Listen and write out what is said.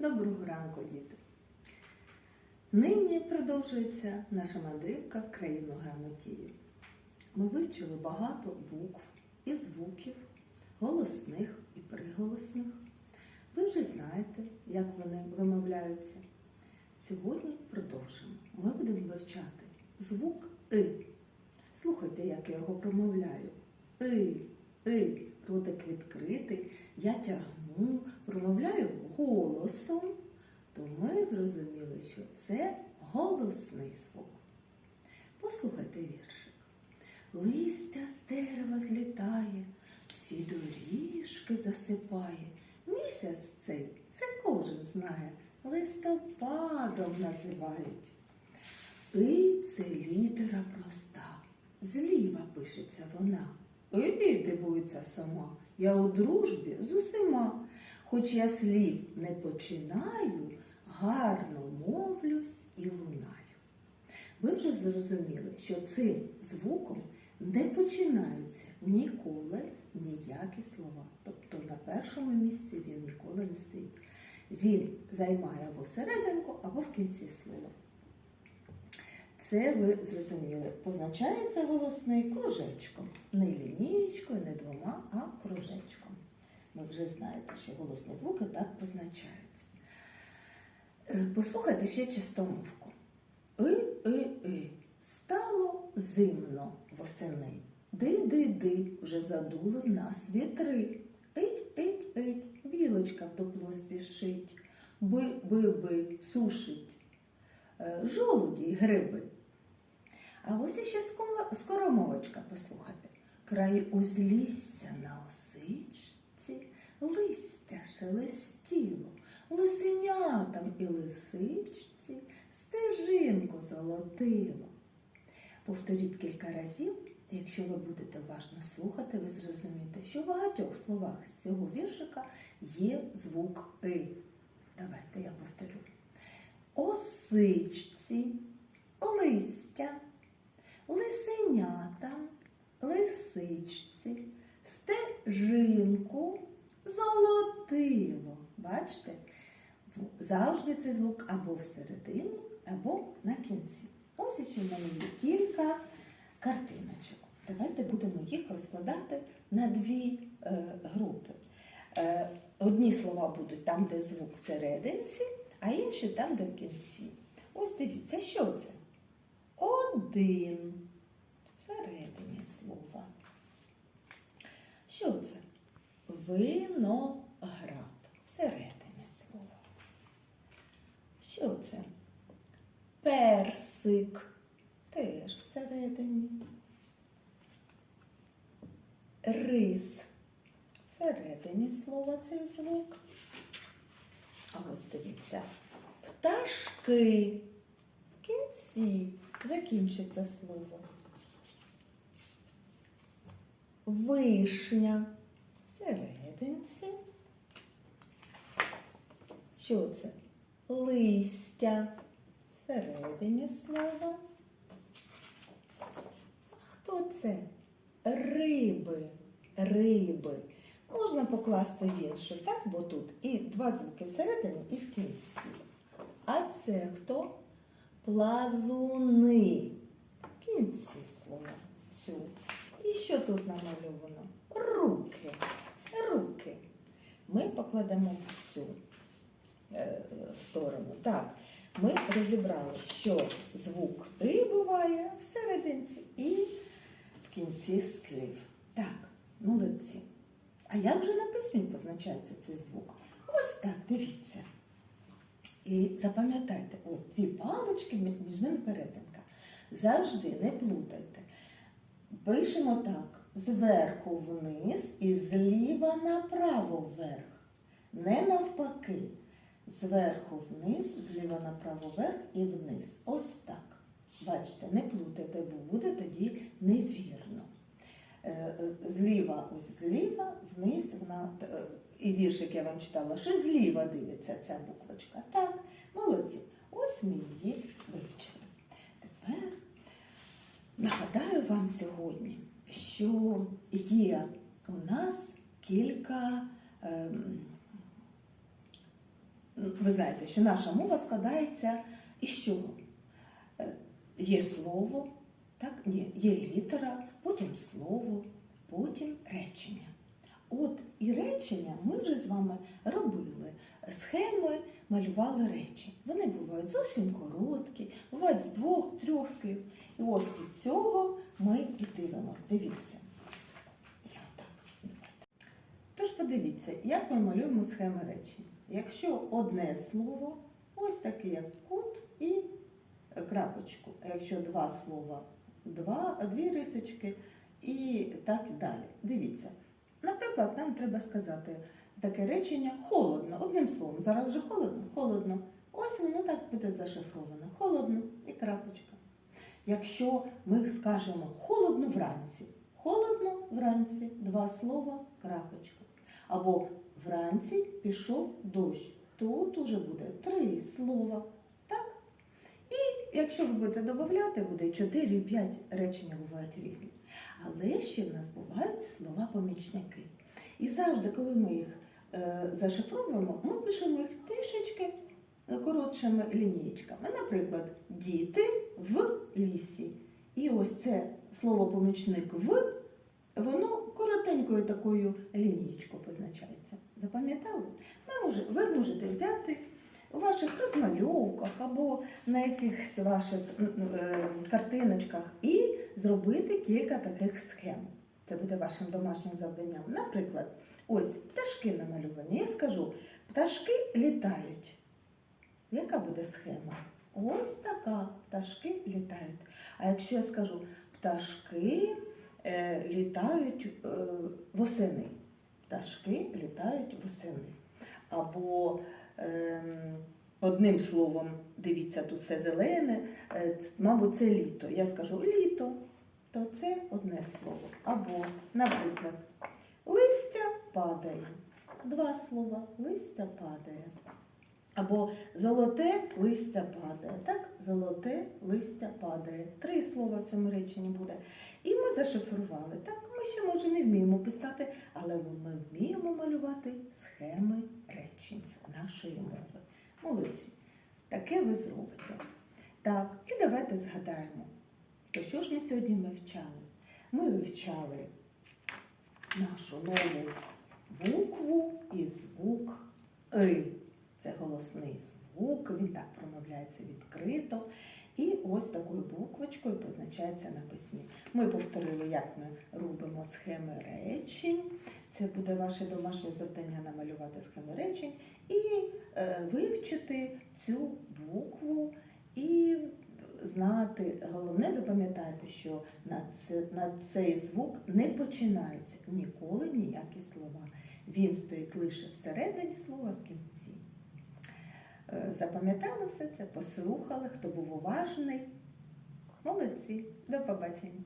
Доброго ранку, діти! Нині продовжується наша мандрівка в країну грамотії. Ми вивчили багато букв і звуків, голосних і приголосних. Ви вже знаєте, як вони вимовляються. Сьогодні продовжимо. Ми будемо вивчати звук И. Слухайте, як я його промовляю. И, И, ротик відкритий, я тягну, промовляю голосом, то ми зрозуміли, що це голосний звук. Послухайте віршик. Листя з дерева злітає, всі доріжки засипає. Місяць цей, це кожен знає, листопадом називають. І це літера проста. Зліва пишеться вона. І дивується сама. Я у дружбі з усіма. Хоч я слів не починаю, гарно мовлюсь і лунаю. Ви вже зрозуміли, що цим звуком не починаються ніколи ніякі слова. Тобто на першому місці він ніколи не стоїть. Він займає або серединку, або в кінці слова. Це ви зрозуміли. Позначається голосний кружечком. Не лінієчкою, не двома, а кружечком. Ви вже знаєте, що голосні звуки так позначаються. Е, Послухайте ще чистомовку. И-и-и. Стало зимно восени. Ди-ди-ди, вже задули в нас вітри. Ить-ить-ить, білочка в тепло спішить. Би-би-би, сушить. Е, Жолуді й гриби. А ось іще скоро- скоромовочка, послухайте. Край узлісся на осичці, листя шелестіло, лисенятам і лисичці стежинку золотило. Повторіть кілька разів, якщо ви будете уважно слухати, ви зрозумієте, що в багатьох словах з цього віршика є звук И. Давайте я повторю. Осичці, листя, лисенятам, лисичці, стежинку, золотило. Бачите? Завжди цей звук або всередині, або на кінці. Ось іще в мене є кілька картиночок. Давайте будемо їх розкладати на дві е, групи. Е, одні слова будуть там, де звук всерединці, а інші там, де в кінці. Ось дивіться, що це? Один всередині слова. Що це? Виноград всередині слова. Що це? Персик теж всередині. Рис всередині слова цей звук. А ось дивіться. Пташки в кінці закінчиться слово. Вишня всерединці. Що це? Листя всередині слова. Хто це? Риби. Риби. Можна покласти віршик, так? Бо тут і два звуки всередині, і в кінці. А це хто? Плазуни. В кінці слова цю. І що тут намальовано? Руки. Покладемо в цю е, сторону. Так, ми розібрали, що звук «и» буває всерединці і в кінці слів. Так, молодці. А як же на письмі позначається цей звук? Ось так, дивіться. І запам'ятайте, ось дві палички, між ними перетинка. Завжди не плутайте. Пишемо так: зверху вниз і зліва направо вверх. Не навпаки. Зверху вниз, зліва направо вверх і вниз. Ось так. Бачите, не плутайте, бо буде тоді невірно. Е, Зліва, ось зліва, вниз, вона, е, і віршик я вам читала, що зліва дивиться ця буквочка. Так, молодці. Ось ми її вивчили. Тепер нагадаю вам сьогодні, що є у нас кілька ем, ви знаєте, що наша мова складається із чого? Е, Є слово, так? Ні, є літера, потім слово, потім речення. От і речення ми вже з вами робили. Схеми малювали речі. Вони бувають зовсім короткі, бувають з двох-трьох слів. І ось від цього ми і дивимося. Дивіться. Я так. Тож подивіться, як ми малюємо схеми речень. Якщо одне слово, ось таке як кут і крапочку. А якщо два слова, два, дві рисочки і так далі. Дивіться. Наприклад, нам треба сказати таке речення холодно. Одним словом, зараз же холодно, холодно. Ось воно так буде зашифровано. Холодно і крапочка. Якщо ми скажемо холодно вранці, холодно вранці, два слова, крапочка. Або вранці пішов дощ. Тут уже буде три слова. Так? І якщо ви будете додати, буде 4-5 речення бувають різні. Але ще в нас бувають слова-помічники. І завжди, коли ми їх е, зашифровуємо, ми пишемо їх трішечки е, коротшими лінієчками. Наприклад, діти в лісі. І ось це слово-помічник в, воно коротенькою такою лінієчкою позначається. Запам'ятали? Ви можете взяти у ваших розмальовках або на якихось ваших е, картиночках і зробити кілька таких схем. Це буде вашим домашнім завданням. Наприклад, ось пташки намальовані. Я скажу, пташки літають. Яка буде схема? Ось така. Пташки літають. А якщо я скажу, пташки е, літають е, восени. Пташки літають восени. Або ем, одним словом, дивіться, тут все зелене, е, мабуть, це літо. Я скажу літо, то це одне слово. Або, наприклад, листя падає. Два слова. Листя падає. Або золоте листя падає. Так, золоте листя падає. Три слова в цьому реченні буде. І ми зашифрували. Так, ми ще може не вміємо писати, але ми вміємо малювати схеми речень нашої мови. Молодці. Таке ви зробите. Так, і давайте згадаємо. То що ж ми сьогодні ми вчали? Ми вивчали нашу нову букву і звук И. Це голосний звук, він так промовляється відкрито. І ось такою буквочкою позначається на письмі. Ми повторили, як ми робимо схеми речень. Це буде ваше домашнє завдання намалювати схеми речень і е, вивчити цю букву і знати. Головне запам'ятайте, що на, це, на цей звук не починаються ніколи ніякі слова. Він стоїть лише всередині слова в кінці. Е, Запам'ятали все це, послухали, хто був уважний. Молодці, до побачення.